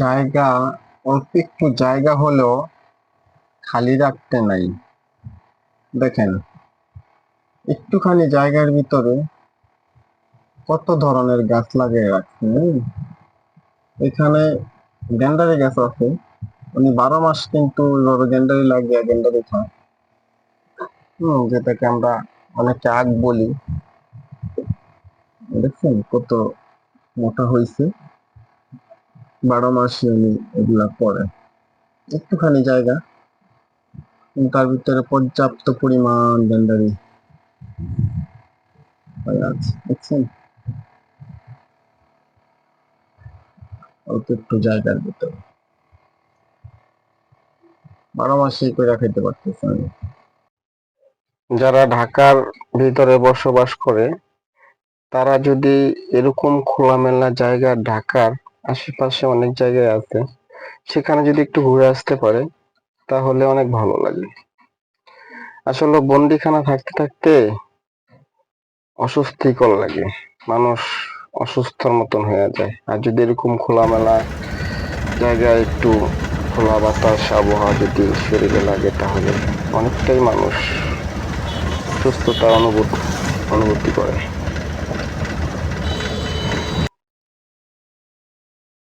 জায়গা অল্প একটু জায়গা হলেও খালি রাখতে নাই। দেখেন, একটুখানি জায়গার ভিতরে কত ধরনের গাছ লাগিয়ে রাখছে। এখানে গেন্ডারি গাছ আছে। উনি বারো মাস কিন্তু ওইভাবে গেন্ডারি লাগিয়ে গেন্ডারি খায়। হম, যেটাকে আমরা অনেকে আগ বলি। দেখছেন কত মোটা হয়েছে। বারো মাসে উনি এগুলা করে একটুখানি জায়গা। তার ভিতরে পর্যাপ্ত পরিমাণ আছে দেখছেন? অল্প একটু জায়গার ভিতরে। বারো মাসে করে খাইতে পারতেছে আমি। যারা ঢাকার ভিতরে বসবাস করে, তারা যদি এরকম খোলামেলা জায়গা ঢাকার আশেপাশে অনেক জায়গায় আছে। সেখানে যদি একটু ঘুরে আসতে পারে, তাহলে অনেক ভালো লাগে। আসলে বন্দিখানা থাকতে থাকতে অস্বস্তিকর লাগে। মানুষ অসুস্থর মতন হয়ে যায়। আর যদি এরকম খোলামেলা জায়গায় একটু খোলা বাতাস, আবহাওয়া যদি শরীরে লাগে, তাহলে অনেকটাই মানুষ সুস্থতা অনুভূত, অনুভূতি করে।